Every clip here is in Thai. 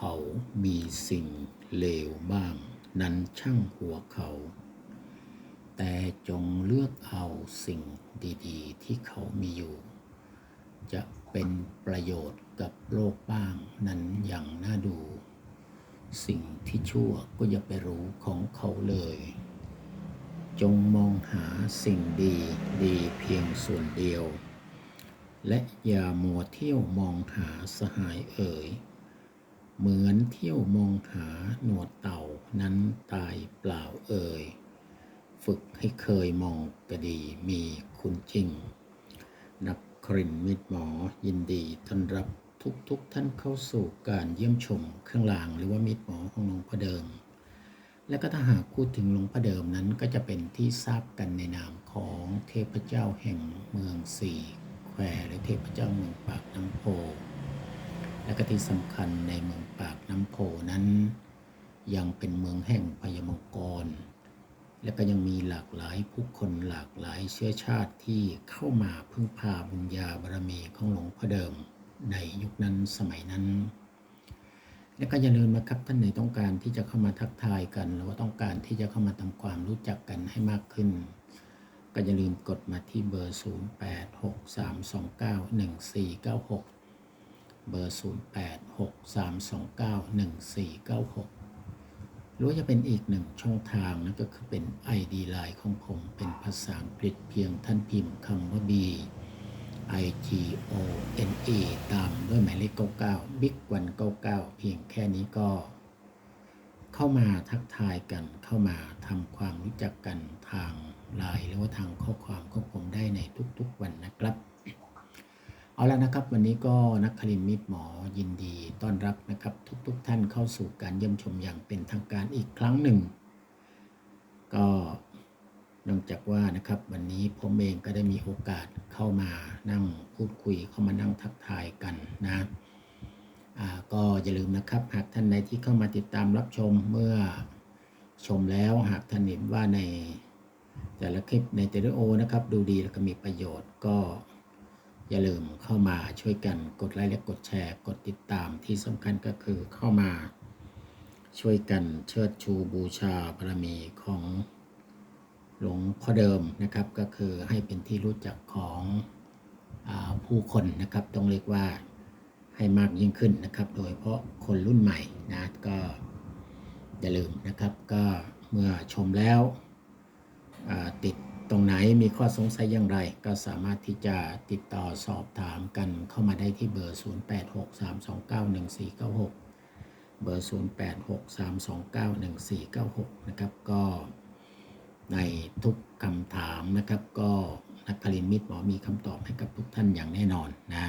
เขามีสิ่งเลวบ้าง นั้นช่างหัวเขา แต่จงเลือกเอาสิ่งดีๆ ที่เขามีอยู่ จะเป็นประโยชน์กับโลกบ้างนั้นอย่างน่าดู สิ่งที่ชั่วก็อย่าไปรู้ของเขาเลย จงมองหาสิ่งดีดีเพียงส่วนเดียว และอย่ามัวเที่ยวมองหาสหายเอ่ย เหมือนเที่ยวมองหาหนวดเต่านั้นตายเปล่าเอ่ย ฝึกให้เคยมองกระดีมีคุณจริง นักครินมิตรหมอยินดีต้อนรับทุกทุกท่านเข้าสู่การเยี่ยมชมเครื่องรางหรือว่ามิตรหมอของหลวงพ่อเดิม และก็ถ้าหากพูดถึงหลวงพ่อเดิมนั้นก็จะเป็นที่ทราบกันในนามของเทพเจ้าแห่งเมืองสี่แควหรือเทพเจ้าเมืองปากน้ำโพ และก็ที่สำคัญในเมืองปากน้ำโพนั้น ยังเป็นเมืองแห่งพยมงกร และก็ยังมีหลากหลายผู้คนหลากหลายเชื้อชาติที่เข้ามาพึ่งพาบุญญาบารมีของหลวงพ่อเดิมในยุคนั้นสมัยนั้น และก็อย่าลืมนะครับท่านไหนต้องการที่จะเข้ามาทักทายกัน หรือว่าต้องการที่จะเข้ามาทำความรู้จักกันให้มากขึ้น ก็อย่าลืมกดมาที่เบอร์ 0863291496 เบอร์ 0863291496 หรือว่าจะเป็นอีกหนึ่งช่องทางนั่นก็คือเป็น ID Line ของผมเป็นภาษาอังกฤษเพียงท่านพิมพ์คำว่า B I G O N A ตามด้วยหมายเลข 99 Big 199 เพียงแค่นี้ก็ เข้ามาทักทายกันเข้ามาทำความรู้จักกันทางไลน์หรือว่าทางข้อความของผมได้ในทุกๆวันนะครับ เอาละนะครับ วันนี้ก็นักคลินมิตรหมอยินดีต้อนรับนะครับ ทุกๆทท่านเข้าสู่การเยี่ยมชมอย่างเป็นทางการอีกครั้งหนึ่ง ก็เนื่องจากว่านะครับ วันนี้ผมเองก็ได้มีโอกาสเข้ามานั่งพูดคุยเข้ามานั่งทักทายกันนะก็อย่าลืมนะครับ หากท่านใดที่เข้ามาติดตามรับชมเมื่อชมแล้วหากท่านเห็นว่าในแต่ละคลิปในเตอโอนะครับ ดูดีแล้วก็มีประโยชน์ก็ อย่าลืมเข้ามาช่วยกันกดไลค์และกดแชร์ กดติดตามที่สำคัญก็คือเข้ามาช่วยกันเชิดชูบูชาบารมีของหลวงพ่อเดิมนะครับก็คือให้เป็นที่รู้จักของอผู้คนนะครับต้องเรียกว่าให้มากยิ่งขึ้นนะครับ โดยเฉพาะคนรุ่นใหม่นะก็อย่าลืมนะครับก็เมื่อชมแล้วติด ตรงไหนมีข้อสงสัยอย่างไร ก็สามารถที่จะติดต่อสอบถามกันเข้ามาได้ที่เบอร์ 0863291496 เบอร์ 0863291496 นะครับก็ในทุกคำถามนะครับ ก็นักคลินทร์มิตรหมอมีคำตอบให้กับทุกท่านอย่างแน่นอนนะ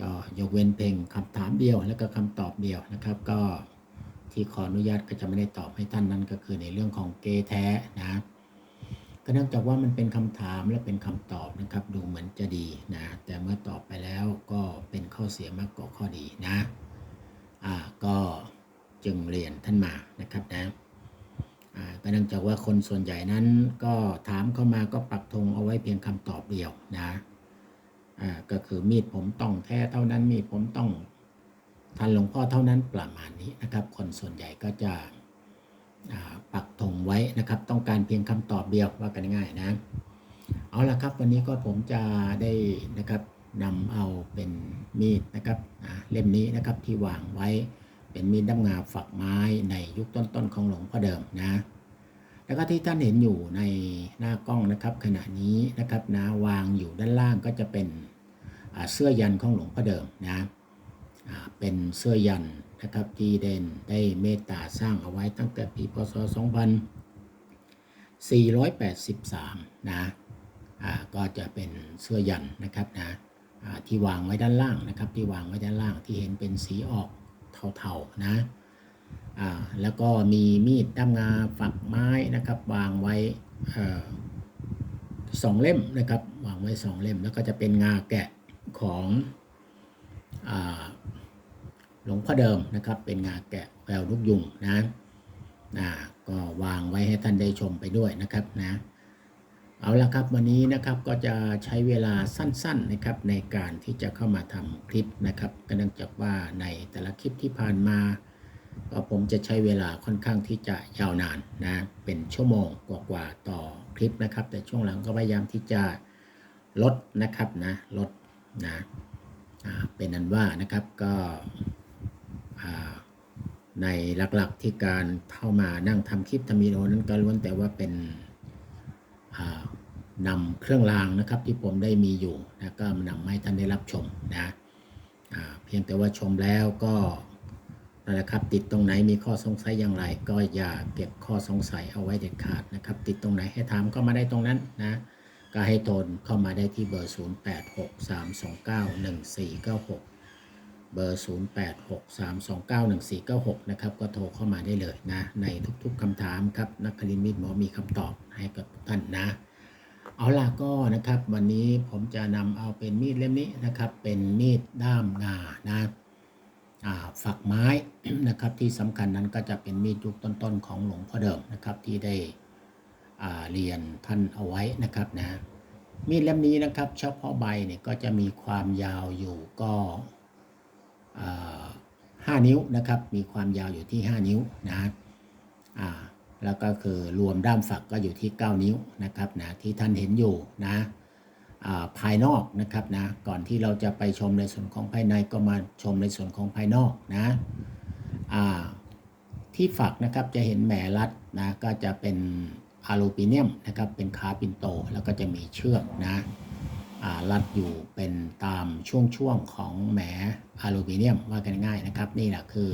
ก็ยกเว้นเพียงคำถามเดียวแล้วก็คำตอบเดียวนะครับ ก็ที่ขออนุญาตก็จะไม่ได้ตอบให้ท่านนั้นก็คือในเรื่องของเกแท้นะ ก็เนื่องจากว่ามันเป็นคำถามและเป็นคำตอบนะครับ ดูเหมือนจะดีนะ แต่เมื่อตอบไปแล้วก็เป็นข้อเสียมากกว่าข้อดีนะ อ่าก็จึงเรียนท่านมานะครับนะก็เนื่องจากว่าคนส่วนใหญ่นั้นก็ถามเข้ามาก็ปักธงเอาไว้เพียงคำตอบเดียวนะก็คือมีดผมต้องแท้เท่านั้นมีดผมต้องทันหลวงพ่อเท่านั้นประมาณนี้นะครับ คนส่วนใหญ่ก็จะ ปักธงไว้นะครับ ต้องการเพียงคำตอบเดียวว่ากันง่ายๆนะเอาละครับวันนี้ก็ผมจะได้นะครับนำเอาเป็นมีดนะครับเล่มนี้นะครับที่วางไว้เป็นมีดด้ามงาฝักไม้ในยุคต้นๆของหลวงพ่อเดิมนะแล้วก็ที่ท่านเห็นอยู่ในหน้ากล้องนะครับขณะนี้นะครับนะวางอยู่ด้านล่างก็จะเป็นเสื้อยันของหลวงพ่อเดิมนะ เป็นเสื้อยันนะครับที่เด่นได้เมตตาสร้างเอาไว้ตั้งแต่ปีพศ 2483 นะก็จะเป็นเสื้อยันนะครับนะที่วางไว้ด้านล่างนะครับ ที่วางไว้ด้านล่างที่เห็นเป็นสีออกเทาๆนะแล้วก็มีมีดด้ามงาฝักไม้นะครับ วางไว้สองเล่มนะครับ วางไว้สองเล่มแล้วก็จะเป็นงาแกะของ หลวงพ่อเดิมนะครับ เป็นงาแกะแปลวลูกยุงนะนะก็วางไว้ให้ท่านได้ชมไปด้วยนะครับนะเอาละครับวันนี้นะครับก็จะใช้เวลาสั้นๆนะครับในการที่จะเข้ามาทำคลิปนะครับก็เนื่องจากว่าในแต่ละคลิปที่ผ่านมาก็ผมจะใช้เวลาค่อนข้างที่จะยาวนานนะเป็นชั่วโมงกว่าๆต่อคลิปนะครับ แต่ช่วงหลังก็พยายามที่จะลดนะครับนะลดนะ เป็นนั้นว่านะครับก็ในหลักๆที่การเข้ามานั่งทำคลิปทำวิดีโอนั้นก็ล้วนแต่ว่าเป็นนำเครื่องรางนะครับที่ผมได้มีอยู่นะก็นำให้ท่านได้รับชมนะเพียงแต่ว่าชมแล้วก็นั่นแหละครับติดตรงไหนมีข้อสงสัยอย่างไร ก็อย่าเก็บข้อสงสัยเอาไว้เด็ดขาดนะครับ ติดตรงไหนให้ถามก็มาได้ตรงนั้นนะ ก็ให้โทรเข้ามาได้ที่เบอร์ 0863291496 เบอร์ 0863291496 นะครับ ก็โทรเข้ามาได้เลยนะ ในทุกๆคำถามครับ นักคลินมิตรหมอมีคำตอบให้กับทุกท่านนะ เอาล่ะก็นะครับ วันนี้ผมจะนำเอาเป็นมีดเล่มนี้นะครับ เป็นมีดด้ามงานะฝักไม้นะครับที่สำคัญนั้นก็จะเป็นมีดยุคต้นๆของหลวงพ่อเดิมนะครับที่ได้ เรียนท่านเอาไว้นะครับนะมีดเล่มนี้นะครับเฉพาะใบเนี่ยก็จะมีความยาวอยู่ก็อ่านิ้วนะครับ มีความยาวอยู่ที่ 5 นิ้วนะอ่าแล้วก็คือรวมด้ามฝักก็อยู่ที่ 9 นิ้วนะครับนะที่ท่านเห็นอยู่นะาภายนอกนะครับนะก่อนที่เราจะไปชมในส่วนของภายในก็มาชมในส่วนของภายนอกนะที่ฝักนะครับจะเห็นแหมรัดนะก็จะเป็น อลูมิเนียมนะครับเป็นขาปินโต แล้วก็จะมีเชือกนะรัดอยู่เป็นตามช่วงๆของแหมอลูมิเนียมว่ากันง่ายนะครับ นี่แหละคือ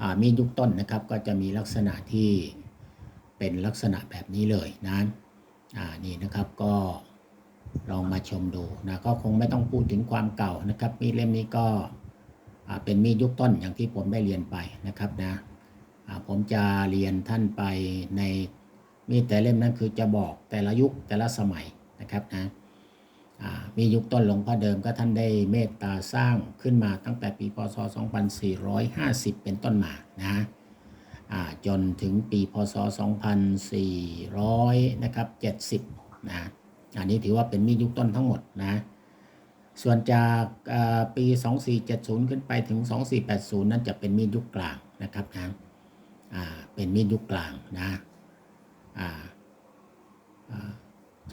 อมีดยุคต้นนะครับก็จะมีลักษณะที่เป็นลักษณะแบบนี้เลยนะนี่นะครับก็ลองมาชมดูนะก็คงไม่ต้องพูดถึงความเก่านะครับ มีดเล่มนี้ก็เป็นมีดยุคต้นอย่างที่ผมได้เรียนไปนะครับนะผมจะเรียนท่านไปใน มีแต่เล่มนั้นคือจะบอกแต่ละยุคแต่ละสมัยนะครับนะมียุคต้นหลวงพ่อเดิมก็ท่านได้เมตตาสร้างขึ้นมาตั้งแต่ปีพศ 2450 เป็นต้นมานะจนถึงปีพศ 2400นะครับ70นะอันนี้ถือว่าเป็นมียุคต้นทั้งหมดนะส่วนจากอ่าปี 2470 ขึ้นไปถึง 2480 นั้นจะเป็นมีดยุคกลางนะครับนะเป็นมีดยุคกลางนะ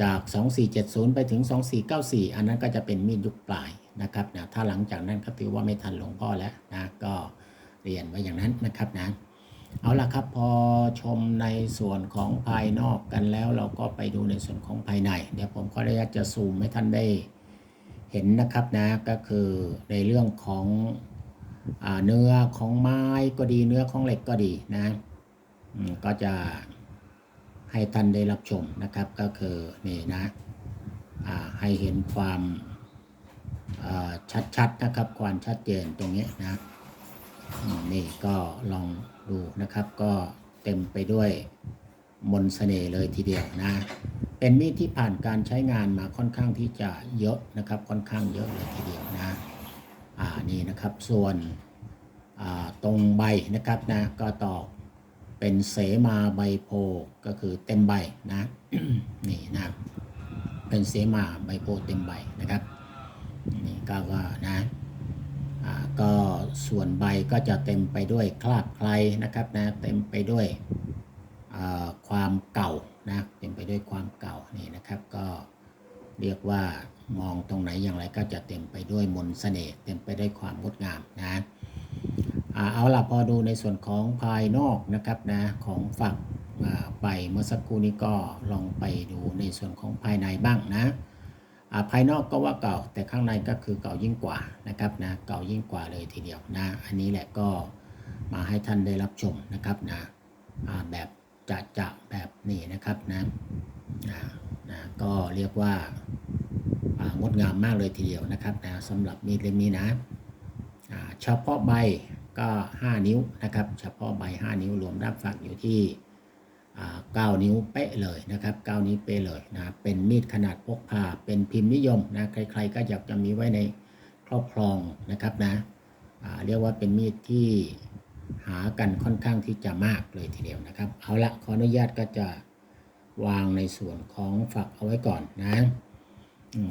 จาก 2470 ไปถึง 2494 อันนั้นก็จะเป็นมีดยุคปลายนะครับนะถ้าหลังจากนั้นก็ถือว่าไม่ทันหลวงพ่อแล้วนะก็เรียนไว้อย่างนั้นนะครับนะเอาละครับพอชมในส่วนของภายนอกกันแล้ว เราก็ไปดูในส่วนของภายใน เดี๋ยวผมก็ได้จะซูมให้ท่านได้เห็นนะครับนะก็คือในเรื่องของอเนื้อของไม้ก็ดีเนื้อของเหล็กก็ดีนะก็จะ ให้ท่านได้รับชมนะครับก็คือนี่นะให้เห็นความาชัดๆนะครับความชัดเจนตรงนี้นะนี่ก็ลองดูนะครับก็เต็มไปด้วยมนต์เสน่ห์เลยทีเดียวนะ เป็นมีดที่ผ่านการใช้งานมาค่อนข้างที่จะเยอะนะครับค่อนข้างเยอะเลยทีเดียวนะอ่านี่นะครับส่วนตรงใบนะครับนะก็ตอก เป็นเสมาใบโพก็คือเต็มใบนะนี่นะเป็นเสมาใบโพเต็มใบนะครับนี่ก็ก็นะก็ส่วนใบก็จะเต็มไปด้วยคราบใครนะครับนะเต็มไปด้วยความเก่านะเต็มไปด้วยความเก่านี่นะครับ ก็เรียกว่ามองตรงไหนอย่างไรก็จะเต็มไปด้วยมนต์เสน่ห์เต็มไปด้วยความงดงามนะ เอาล่ะพอดูในส่วนของภายนอกนะครับนะของฝักอ่าไปเมื่อสักครู่นี้ก็ลองไปดูในส่วนของภายในบ้างนะภายนอกก็ว่าเก่าแต่ข้างในก็คือเก่ายิ่งกว่านะครับนะเก่ายิ่งกว่าเลยทีเดียวนะอันนี้แหละก็มาให้ท่านได้รับชมนะครับนะแบบจะจะแบบนี้นะครับนะนะก็เรียกว่างดงามมากเลยทีเดียวนะครับนะสำหรับมีดเล่มนี้นะเฉพาะใบ ก็ 5 นิ้วนะครับ เฉพาะใบ 5 นิ้วรวมด้ามฝักอยู่ที่อ่า9นิ้วเป๊ะเลยนะครับ 9 นิ้วเป๊ะเลยนะเป็นมีดขนาดพกพาเป็นพิมพ์นิยมนะใครๆก็อยากจะมีไว้ในครอบครองนะครับนะเรียกว่าเป็นมีดที่หากันค่อนข้างที่จะมากเลยทีเดียวนะครับ เอาละขออนุญาตก็จะวางในส่วนของฝักเอาไว้ก่อนนะ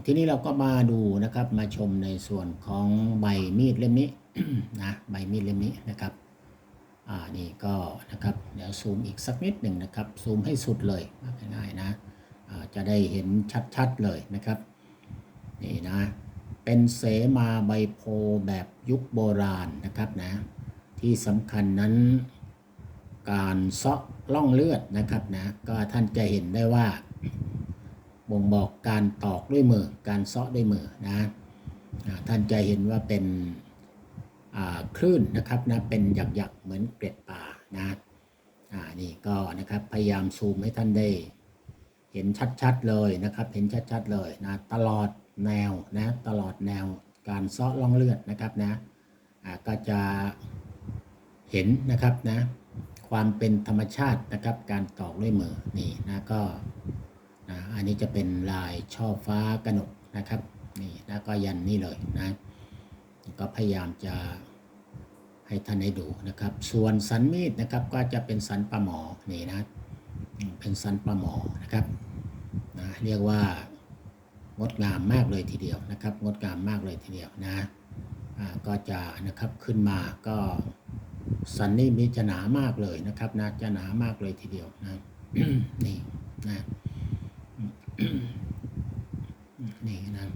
ทีนี้เราก็มาดูนะครับมาชมในส่วนของใบมีดเล่มนี้ นะใบมีดเล่มนี้นะครับอ่านี่ก็นะครับเดี๋ยวซูมอีกสักนิดหนึ่งนะครับซูมให้สุดเลยง่ายๆนะอ่าจะได้เห็นชัดๆเลยนะครับนี่นะเป็นเสมาใบโพแบบยุคโบราณนะครับนะที่สำคัญนั้นการซาะล่องเลือดนะครับนะก็ท่านจะเห็นได้ว่าบ่งบอกการตอกด้วยมือการซาะด้วยมือนะท่านจะเห็นว่าเป็น คลื่นนะครับนะเป็นหยักๆเหมือนเกล็ดป่านะอ่านี่ก็นะครับพยายามซูมให้ท่านได้ เห็นชัดๆเลยนะครับ เห็นชัดๆเลยนะตลอดแนวนะตลอดแนวการซาะล่องเลือดนะครับนะอ่าก็จะเห็นนะครับนะความเป็นธรรมชาตินะครับ การตอกด้วยมือนี่นะก็นะอันนี้จะเป็นลายช่อฟ้ากระหนกนะครับนี่แล้วก็ยันนี่เลยนะ ก็พยายามจะให้ท่านได้ดูนะครับ ส่วนสันมีดนะครับก็จะเป็นสันปลาหมอนี่นะ เป็นสันปลาหมอนะครับนะเรียกว่างดงามมากเลยทีเดียวนะครับ งดงามมากเลยทีเดียวนะก็จะนะครับขึ้นมาก็สันนี่มีจะหนามากเลยนะครับนะจะหนามากเลยทีเดียวนะนี่นะนี่นะ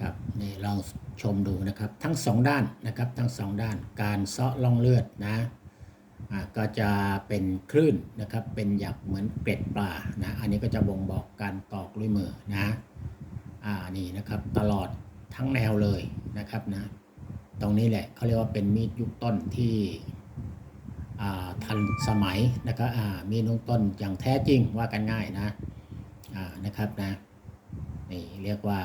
ครับนี่ลอง ชมดูนะครับทั้งสองด้านนะครับทั้งสองด้านการเซาะล่องเลือดนะก็จะเป็นคลื่นนะครับเป็นหยักเหมือนเกล็ดปลานะอันนี้ก็จะบ่งบอกการตอกด้วยมือนะอ่านี่นะครับตลอดทั้งแนวเลยนะครับนะตรงนี้แหละเขาเรียกว่าเป็นมีดยุคต้นที่อ่าทันสมัยนะครับอ่ามีดยุคต้นอย่างแท้จริงว่ากันง่ายนะอ่านะครับนะนี่เรียกว่า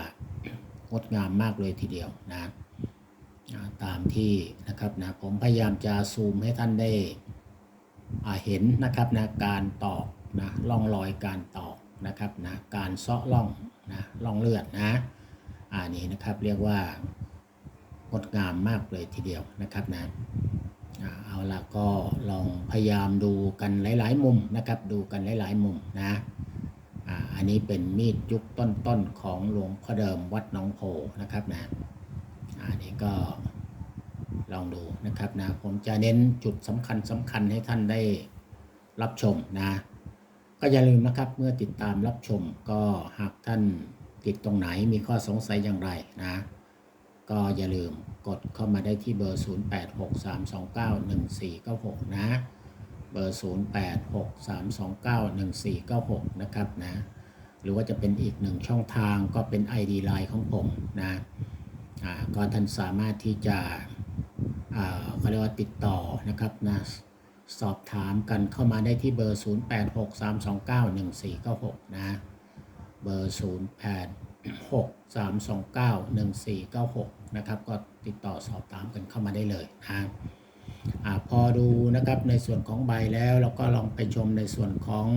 งดงามมากเลยทีเดียวนะตามที่นะครับนะผมพยายามจะซูมให้ท่านได้เห็นนะครับนะการตอกนะร่องรอยการตอกนะครับนะการเซาะร่องนะร่องเลือดนะอ่านี่นะครับเรียกว่างดงามมากเลยทีเดียวนะครับนะเอาละก็ลองพยายามดูกันหลาย ๆ มุมนะครับ ดูกันหลาย ๆ มุมนะ อันนี้เป็นมีดยุคต้นๆของหลวงพ่อเดิมวัดหนองโพนะครับนะอะอันนี้ก็ลองดูนะครับนะผมจะเน้นจุดสำคัญสำคัญให้ท่านได้รับชมนะ ก็อย่าลืมนะครับเมื่อติดตามรับชมก็หากท่านติดตรงไหนมีข้อสงสัยอย่างไรนะ ก็อย่าลืมกดเข้ามาได้ที่เบอร์ 0863291496 นะ เบอร์ 0863291496 นะครับนะ หรือว่าจะเป็นอีกหนึ่งช่องทางก็เป็น ID Line ของผมนะอ่าก็ท่านสามารถที่จะเขาเรียกว่าติดต่อนะครับนะสอบถามกันเข้ามาได้ที่เบอร์ 0863291496 นะ เบอร์ 0863291496 นะครับ ก็ติดต่อสอบถามกันเข้ามาได้เลยนะ อพอดูนะครับในส่วนของใบแล้วเราก็ลองไปชมในส่วนของ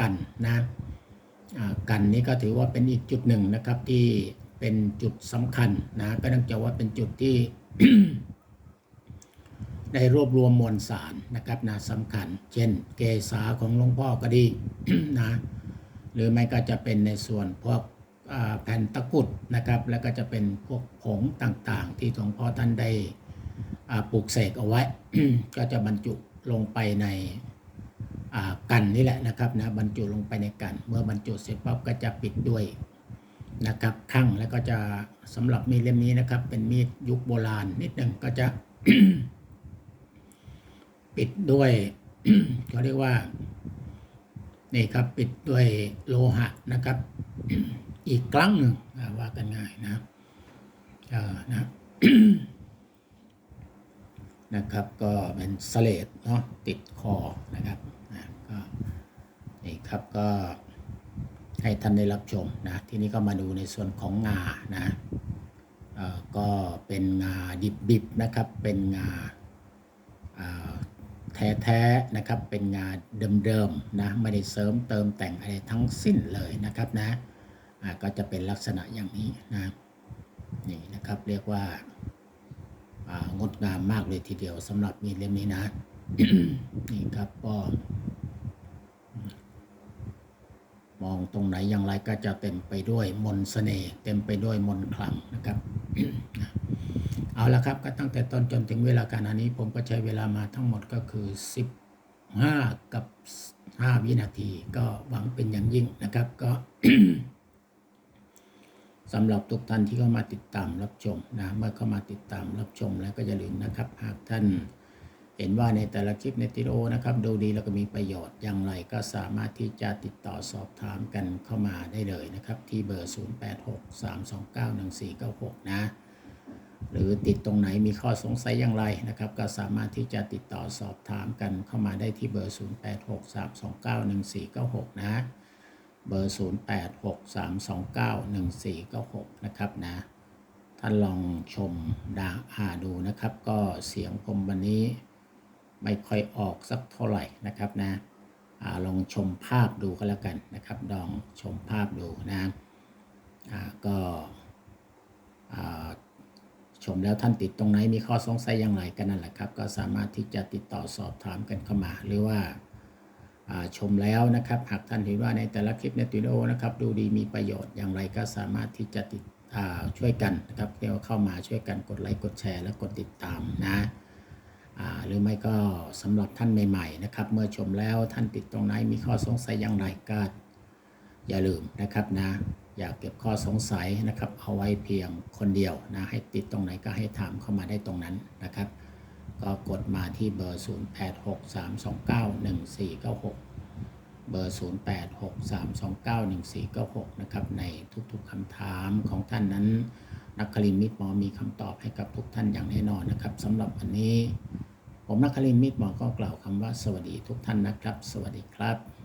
กันนะกันนี้ก็ถือว่าเป็นอีกจุดหนึ่งนะครับที่เป็นจุดสำคัญนะก็ต้องจะว่าเป็นจุดที่ได้รวบรวมมวลสารนะครับนะสำคัญ เช่น เกษาของหลวงพ่อก็ดีนะหรือไม่ก็จะเป็นในส่วนพวกแผ่นตะกุดนะครับ แล้วก็จะเป็นพวกผงต่างๆ ที่หลวงพ่อท่านได้ ปลูกเสกเอาไว้ ก็จะบรรจุลงไปในกันนี่แหละนะครับนะบรรจุลงไปในกัน เมื่อบรรจุเสร็จปั๊บก็จะปิดด้วยนะครับข้างแล้วก็จะสำหรับมีดเล่มนี้นะครับ เป็นมีดยุคโบราณนิดหนึ่งก็จะปิดด้วยเขาเรียกว่านี่ครับปิดด้วยโลหะนะครับ อีกครั้งหนึ่งว่ากันง่ายนะเออนะ นะครับ ก็เป็นสเลดเนาะติดคอนะครับนะก็นี่ครับก็ให้ท่านได้รับชมนะทีนี้ก็มาดูในส่วนของงานะเอ่อก็เป็นงาดิบๆนะครับ เป็นงาแท้ๆนะครับ เป็นงานเดิมๆนะไม่ได้เสริมเติมแต่งอะไรทั้งสิ้นเลยนะครับนะก็จะเป็นลักษณะอย่างนี้นะนี่นะครับเรียกว่า งดงามมากเลยทีเดียวสำหรับมีดเล่มนี้นะ นี่ครับก็มองตรงไหนอย่างไรก็จะเต็มไปด้วยมนต์เสน่ห์เต็มไปด้วยมนต์ขลังนะครับ เอาละครับก็ตั้งแต่ต้นจนถึงเวลาการอันนี้ ผมก็ใช้เวลามาทั้งหมดก็คือ 15 กับ 5 วินาที ก็หวังเป็นอย่างยิ่งนะครับก็ สำหรับทุกท่านที่เข้ามาติดตามรับชมนะเมื่อเข้ามาติดตามรับชมแล้วก็อย่าลืมนะครับหากท่านเห็นว่าในแต่ละคลิปในติโอนะครับดูดีแล้วก็มีประโยชน์อย่างไรก็สามารถที่จะติดต่อสอบถามกันเข้ามาได้เลยนะครับ ที่เบอร์ 0863291496 นะหรือติดตรงไหนมีข้อสงสัยอย่างไรนะครับ ก็สามารถที่จะติดต่อสอบถามกันเข้ามาได้ที่เบอร์ 0863291496 นะ เบอร์ 0863291496 นะครับนะ ท่านลองชมดาอาดูนะครับ ก็เสียงผมวันนี้ไม่ค่อยออกสักเท่าไหร่นะครับนะอลองชมภาพดูก็แล้วกันนะครับลองชมภาพดูนะก็ชมแล้วท่านติดตรงไหนมีข้อสงสัยอย่างไรกันนั่นแหละครับ ก็สามารถที่จะติดต่อสอบถามกันเข้ามา หรือว่า ชมแล้วนะครับ หากท่านเห็นว่าในแต่ละคลิปในวิโอนะครับ ดูดีมีประโยชน์อย่างไรก็สามารถที่จะติดช่วยกันนะครับเรียกว่าเข้ามาช่วยกันกดไลค์กดแชร์และกดติดตามนะหรือไม่ก็สำหรับท่านใหม่ๆนะครับ เมื่อชมแล้วท่านติดตรงไหนมีข้อสงสัยอย่างไรก็อย่าลืมนะครับนะ อย่าเก็บข้อสงสัยนะครับ เอาไว้เพียงคนเดียวนะให้ติดตรงไหนก็ให้ถามเข้ามาได้ตรงนั้นนะครับ ก็กดมาที่เบอร์ 0863291496 เบอร์ 0863291496 นะครับ ในทุกๆคำถามของท่านนั้น นักคลินมิตรหมอมีคำตอบให้กับทุกท่านอย่างแน่นอนนะครับสำหรับวันนี้ ผมนักคลินมิตรหมอก็กล่าวคำว่าสวัสดีทุกท่านนะครับ สวัสดีครับ